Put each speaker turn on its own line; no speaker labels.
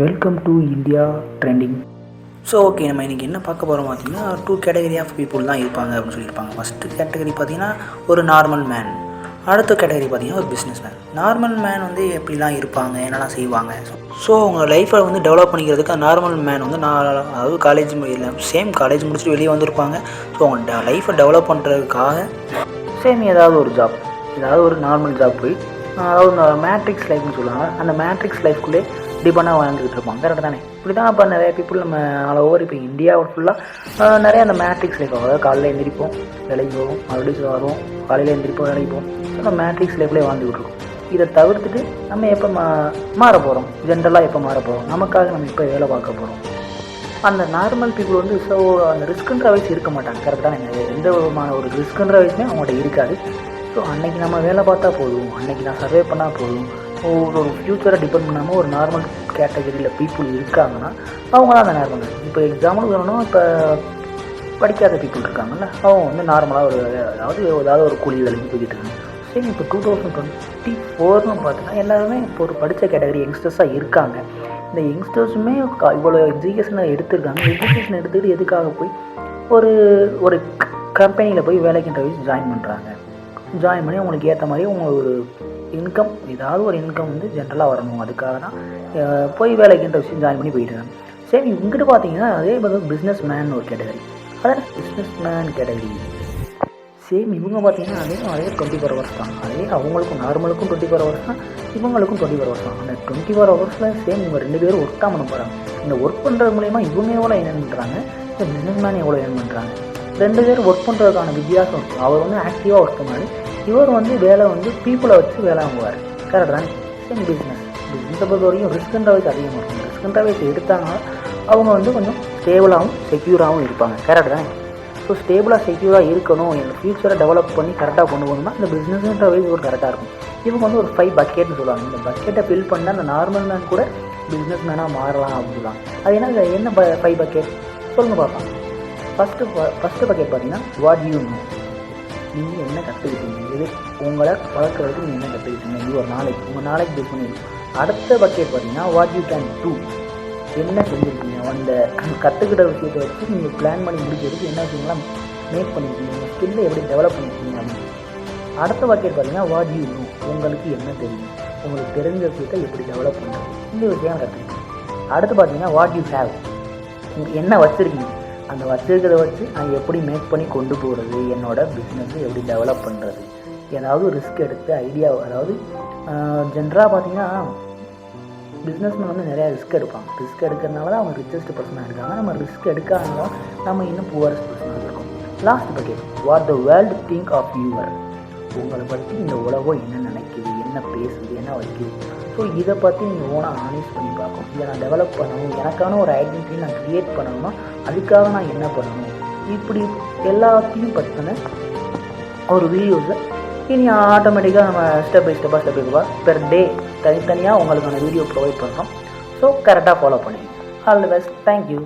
Welcome to India trending so okay நம்ம இன்றைக்கி என்ன பார்க்க போகிறோம் பார்த்தீங்கன்னா டூ கேட்டகரி ஆஃப் பீப்புள் தான் இருப்பாங்க அப்படின்னு சொல்லியிருப்பாங்க. ஃபஸ்ட்டு கேட்டகரி பார்த்தீங்கன்னா ஒரு நார்மல் மேன் அடுத்த கேட்டகரி பார்த்தீங்கன்னா ஒரு பிஸ்னஸ் மேன் நார்மல் மேன் வந்து எப்படிலாம் இருப்பாங்க என்னெல்லாம் செய்வாங்க? ஸோ அவங்க லைஃப்பை வந்து டெவலப் பண்ணிக்கிறதுக்கு நார்மல் மேன் வந்து நான் அதாவது காலேஜ் இல்லை சேம் காலேஜ் முடிச்சுட்டு வெளியே வந்திருப்பாங்க. ஸோ அவங்க லைஃப்பை டெவலப் பண்ணுறதுக்காக சேம் ஏதாவது ஒரு ஜாப் ஏதாவது ஒரு நார்மல் ஜாப் போய் அதாவது மேட்ரிக்ஸ் லைஃப்னு சொல்லுவாங்க. அந்த மேட்ரிக்ஸ் லைஃப்குள்ளே டிபனாக வாழ்ந்துகிட்டு இருப்பாங்க. கரெக்ட் தானே? இப்படி தான் இப்போ நிறைய பீப்புள் நம்ம ஆல் ஓவர் இப்போ இந்தியா ஃபுல்லாக நிறைய அந்த மேட்ரிக்ஸ் லைஃப் அதாவது காலையில் எழுந்திரிப்போம் வேலைக்கு போவோம் மறுபடியும் வரும் காலையில் எழுந்திரிப்போம் வேலைக்கு போவோம். நம்ம மேட்ரிக்ஸ் லைஃப்லேயே வாழ்ந்துகிட்டு இருக்கோம். இதை தவிர்த்துட்டு நம்ம எப்போ மா மாற போகிறோம் ஜென்ரலாக எப்போ மாற போகிறோம் நமக்காக நம்ம இப்போ வேலை பார்க்க போகிறோம் அந்த நார்மல் பீப்புள் வந்து ஸோ அந்த ரிஸ்க்குன்ற வயசு இருக்க மாட்டாங்க. கரெக்டாக எந்த விதமான ஒரு ரிஸ்க்குன்ற வயசுமே அவங்கள்ட்ட இருக்காது. ஸோ அன்னைக்கு நம்ம வேலை பார்த்தா போதும். அன்னைக்கு நான் சர்வே பண்ணால் போதும். ஒரு ஃப்யூச்சரை டிபெண்ட் பண்ணாமல் ஒரு நார்மல் கேட்டகரியில் பீப்புள் இருக்காங்கன்னா அவங்க தான் அந்த நார்மல் இப்போ எக்ஸாம்பிள் சொல்லணும் இப்போ படிக்காத பீப்புள் இருக்காங்கல்ல அவங்க வந்து நார்மலாக ஒரு அதாவது ஏதாவது ஒரு கூலி வேலைக்கு போய்கிட்டு இருக்காங்க. சரி இப்போ டூ தௌசண்ட் டுவெண்ட்டி ஃபோர்னு பார்த்தீங்கன்னா எல்லாருமே இப்போ ஒரு படித்த கேட்டகரி யங்ஸ்டர்ஸாக இருக்காங்க. இந்த யங்ஸ்டர்ஸுமே இவ்வளோ எஜுகேஷனை எடுத்திருக்காங்க. எஜுகேஷன் எடுத்துக்கிட்டு எதுக்காக போய் ஒரு ஒரு கம்பெனியில் போய் வேலைக்கு இன்டர்வியூஸ் ஜாயின் பண்ணுறாங்க ஜாயின் பண்ணி உங்களுக்கு ஏற்ற மாதிரி உங்களுக்கு ஒரு இன்கம் ஏதாவது ஒரு இன்கம் வந்து ஜென்ரலாக வரணும். அதுக்காக தான் போய் வேலைக்குன்ற விஷயம் ஜாயின் பண்ணி போயிட்டு இருக்காங்க சரி இங்கிட்டு பார்த்தீங்கன்னா அதே மாதிரி பிஸ்னஸ் மேன் ஒரு கேட்டகரி அதான் பிஸ்னஸ் மேன் கேட்டகரி சேம் இவங்க பார்த்தீங்கன்னா அதே அதே டுவெண்ட்டி ஃபோர் ஹவர்ஸ் தான். அதே அவங்களுக்கும் நார்மலுக்கும் டுவெண்ட்டி ஃபோர் ஹவர்ஸ் தான். இவங்களுக்கும் டுவெண்ட்டி ஃபோர் ஹவர்ஸ் தான். அந்த டுவெண்ட்டி ஃபோர் ஹவர்ஸில் சேம் இவங்க ரெண்டு பேரும் ஒர்க் தான் பண்ண போகிறாங்க இந்த ஒர்க் பண்ணுறது மூலயமா இவங்க எவ்வளோ ஏர்ன் பண்ணுறாங்க இந்த பிஸ்னஸ் மேன் எவ்வளோ ஏர்ன் பண்ணுறாங்க ரெண்டு பேரும் ஒர்க் பண்ணுறதுக்கான வித்தியாசம் இருக்குது அவர் வந்து ஆக்டிவாக ஒர்க் பண்ணாரு இவர் வந்து வேலை வந்து பீப்புளை வச்சு வேலை வாங்குவார். கரெக்ட் தானே? சேம் பிஸ்னஸ் பிஸ்னஸை பொறுத்த வரைக்கும் ரிஸ்க்ன்ற வயசு அதிகமாக இருக்கும். ரிஸ்க்ன்ற வயசு எடுத்தாங்கன்னா அவங்க வந்து கொஞ்சம் ஸ்டேபிளாகவும் செக்யூராகவும் இருப்பாங்க. கரெக்ட் தானே? ஸோ ஸ்டேபிளாக செக்யூராக இருக்கணும். என் ஃபியூச்சரை டெவலப் பண்ணி கரெக்டாக கொண்டு போகணும்னா இந்த பிஸ்னஸ்ன்ற வயசு ஒரு கரெக்டாக இருக்கும். இவங்க வந்து ஒரு ஃபைவ் பக்கெட்னு சொல்லுவாங்க. இந்த பக்கெட்டை ஃபில் பண்ணால் அந்த நார்மல் மேன் கூட பிஸ்னஸ் மேனாக மாறலாம் அப்படின்னு சொல்லுவாங்க அது என்ன என்ன ஃபைவ் பக்கெட் சொல்லுங்கள் பார்ப்பாங்க ஃபஸ்ட்டு ஃபஸ்ட்டு பக்கெட் பார்த்தீங்கன்னா வாட் யூ நோ நீங்கள் என்ன கற்றுக்கிட்டீங்க இது உங்களை வளர்க்குறதுக்கு நீங்கள் என்ன கற்றுக்கிட்டீங்க இது ஒரு நாளைக்கு உங்கள் நாளைக்கு பேஸ் பண்ணி அடுத்த பக்கெட் பார்த்தீங்கன்னா வாட் யூ கேன் டூ என்ன செஞ்சுருக்கீங்க? அந்த கற்றுக்கிட்ட விஷயத்தை வச்சு நீங்கள் பிளான் பண்ணி முடிக்கிறதுக்கு என்ன விஷயங்கள்லாம் மேக் பண்ணியிருக்கீங்க உங்கள் ஸ்கில்லை எப்படி டெவலப் பண்ணியிருக்கீங்க அப்படின்னு. அடுத்த பக்கெட் பார்த்தீங்கன்னா வாட் யூ நோ உங்களுக்கு என்ன தெரியும்? உங்களுக்கு தெரிஞ்ச விஷயத்தை எப்படி டெவலப் பண்ணுறது இந்த விஷயம் கற்றுக்கிட்டீங்க அடுத்து பார்த்தீங்கன்னா வாட் யூ ஹேவ் என்ன வச்சுருக்கீங்க? அந்த வச்சுருக்கிறத வச்சு நான் எப்படி மேக் பண்ணி கொண்டு போகிறது என்னோடய பிஸ்னஸை எப்படி டெவலப் பண்ணுறது ஏதாவது ரிஸ்க் எடுத்து ஐடியா அதாவது ஜென்ரலாக பார்த்தீங்கன்னா பிஸ்னஸ்மேன் வந்து நிறையா ரிஸ்க் எடுப்பாங்க. ரிஸ்க் எடுக்கிறதுனால தான் அவங்க ரிச்சஸ்ட் பர்சனாக இருக்காங்க. நம்ம ரிஸ்க் எடுக்காதனால நம்ம இன்னும் புவரஸ்ட் பர்சனாக இருக்கோம். Last bucket what the world think of your உங்களை பற்றி இந்த உலகம் என்ன நினைக்குது என்ன பேசுது என்ன வைக்குது? ஸோ இதை பற்றி நீங்கள் ஓனாக அனலைஸ் பண்ணி பார்க்கணும். இதை நான் டெவலப் பண்ணணும். எனக்கான ஒரு ஐடென்டிட்டி நான் க்ரியேட் பண்ணணும்னா அதுக்காக நான் என்ன பண்ணணும்? இப்படி எல்லாத்தையும் பற்றின ஒரு வீடியோஸை இனி ஆட்டோமேட்டிக்காக நம்ம ஸ்டெப் பை ஸ்டெப்பாக ஸ்டெப் பை ஸ்டெப்பாக பெர் டே தனித்தனியாக உங்களுக்கான வீடியோ ப்ரொவைட் பண்ணுறோம் ஸோ கரெக்டாக ஃபாலோ பண்ணிக்கங்க. All the best thank you